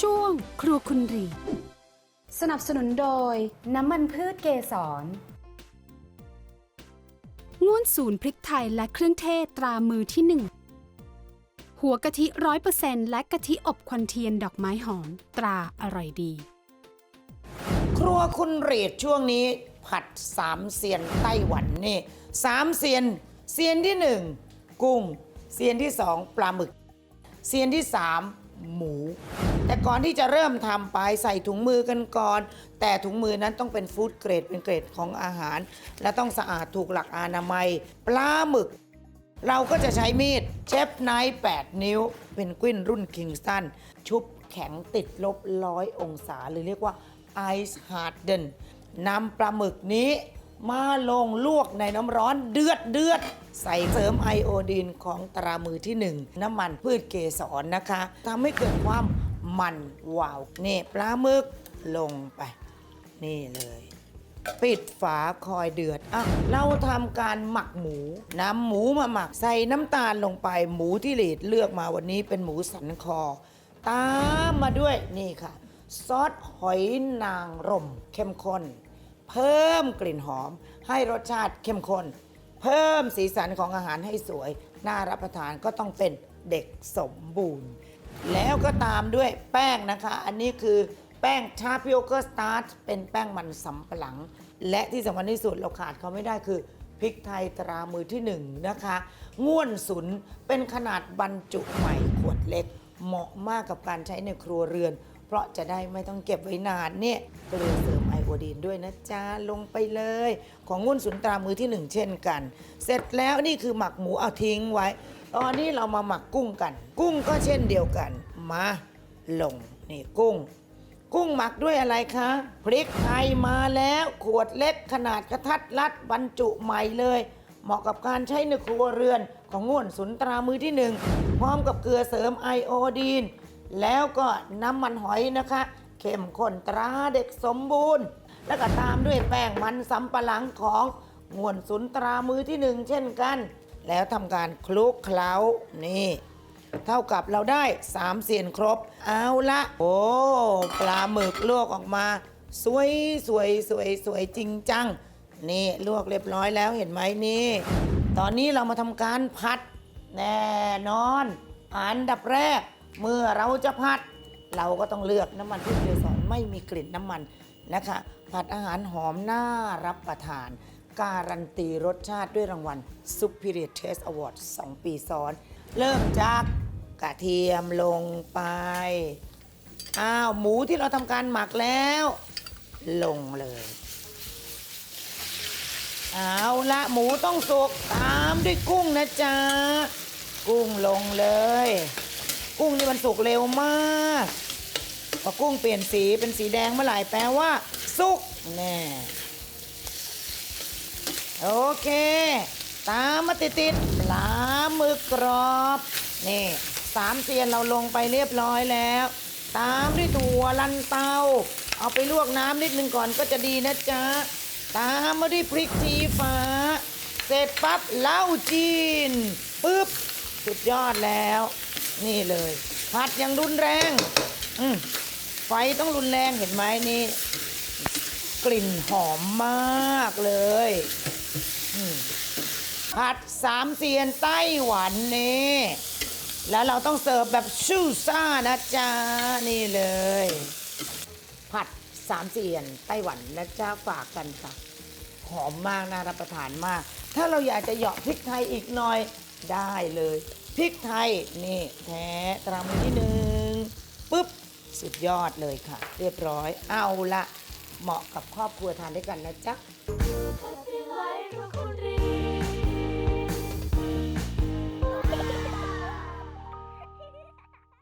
ช่วงครัวคุณรี สนับสนุนโดย น้ำมันพืชเกสรง่วนศูนย์พริกไทยและเครื่องเทศตรามือที่หนึ่ง หัวกะทิร้อยเปอร์เซนและกะทิอบควันเทียนดอกไม้หอม ตราอร่อยดี ครัวคุณเรดช่วงนี้ ผัดสามเซียนไต้หวันนี่สามเซียนเซียนที่หนึ่งกุ้งเซียนที่สองปลาหมึก เซียนที่สามหมู แต่ก่อนที่จะเริ่มทำไปใส่ถุงมือกันก่อน แต่ถุงมือนั้นต้องเป็นฟู้ดเกรดเป็นเกรดของอาหาร และต้องสะอาดถูกหลักอนามัย ปลาหมึก เราก็จะใช้มีดเชฟไนท์8นิ้ว เป็นกวินรุ่นคิงสัน ชุบแข็งติดลบร้อยองศา หรือเรียกว่าไอซ์ฮาร์ดเดนนำปลาหมึกนี้มาลงลวกในน้ำร้อนเดือดเดือดใส่เสริมไอโอดีนของตรามือที่ 1 น้ำมันพืชเกสรนะคะทำให้เกิดความ มันวาวนี่ปลาหมึกลงไป นี่เลย ปิดฝาคอยเดือดอะเราทำการหมักหมูนำหมูมาหมักใส่น้ำตาลลงไป หมูที่หลีดเลือกมาวันนี้เป็นหมูสันคอ ตามมาด้วยนี่ค่ะ ซอสหอยนางรมเข้มข้น เพิ่มกลิ่นหอม ให้รสชาติเข้มข้น เพิ่มสีสันของอาหารให้สวย น่ารับประทานก็ต้องเป็นเด็กสมบูรณ์ แล้วก็ตามด้วยแป้งนะคะ อันนี้คือแป้งชาพิโอเกอร์สตาร์ชเป็นแป้งมันสำปะหลัง และที่สำคัญที่สุดเราขาดเขาไม่ได้คือพริกไทยตรามือที่หนึ่งนะคะ ง่วนสุนเป็นขนาดบรรจุใหม่ขวดเล็ก เหมาะมากกับการใช้ในครัวเรือน เพราะจะได้ไม่ต้องเก็บไว้นานเนี่ยเกลือเสริมไอโอดีนด้วยนะจ๊ะ ลงไปเลย ของง่วนสุนตรามือที่หนึ่งเช่นกัน เสร็จแล้วนี่คือหมักหมูเอาทิ้งไว้ ตอนนี้เรามาหมักกุ้งกัน กุ้งก็เช่นเดียวกัน มาลงนี่กุ้ง กุ้งหมักด้วยอะไรคะพริกไทยมาแล้วขวดเล็กขนาดกระทัดรัดบรรจุใหม่เลย เหมาะกับการใช้ในครัวเรือนของง่วนสุนตรามือที่หนึ่งพร้อมกับเกลือเสริมไอโอดีน แล้วก็น้ำมันหอยนะคะเข้มข้นตราเด็กสมบูรณ์ แล้วก็ตามด้วยแป้งมันสำปะหลังของง่วนสุนตรามือที่หนึ่งเช่นกัน แล้วทำการคลุกเคล้านี่ เท่ากับเราได้3เสียนครบ เอาละโอ้ปลาหมึกลวกออกมา สวยสวยสวยสวยจริงจัง นี่ลวกเรียบร้อยแล้วเห็นไหมนี่ ตอนนี้เรามาทำการผัด แน่นอน อันดับแรก เมื่อเราจะผัด เราก็ต้องเลือกน้ำมันพืชเกสรไม่มีกลิ่นน้ำมันนะคะ ผัดอาหารหอมน่ารับประทาน การันตีรสชาติด้วยรางวัล Superior Taste Award 2 ปีซ้อน เริ่มจากกระเทียมลงไป อ้าว หมูที่เราทำการหมักแล้ว ลงเลย เอาละหมูต้องสุกตามด้วยกุ้งนะจ๊ะ กุ้งลงเลย กุ้งนี่มันสุกเร็วมากพอกุ้งเปลี่ยนสีเป็นสีแดงเมื่อไหร่แปลว่า สุกแน่ โอเค ตามมาติดติดปลาหมึกกรอบ นี่สามเซียนเราลงไปเรียบร้อยแล้ว ตามด้วยถั่วลันเตา เอาไปลวกน้ำนิดนึงก่อนก็จะดีนะจ๊ะ ตามมาด้วยพริกชี้ฟ้า เสร็จปั๊บเหล้าจีนปึ๊บสุดยอดแล้ว นี่เลย ผัดอย่างรุนแรง อืมไฟต้องรุนแรงเห็นไหมนี่ กลิ่นหอมมากเลย ผัดสามเซียนไต้หวันนี่ แล้วเราต้องเสิร์ฟแบบชูซ่านะจ๊ะ นี่เลย ผัดสามเซียนไต้หวันนะจ๊ะฝากกันค่ะ หอมมากน่ารับประทานมาก ถ้าเราอยากจะเหยาะพริกไทยอีกหน่อยได้เลย พริกไทยนี่แท้ตรามือที่หนึ่งปุ๊บสุดยอดเลยค่ะ เรียบร้อยเอาละเหมาะกับครอบครัวทานด้วยกันนะจ๊ะ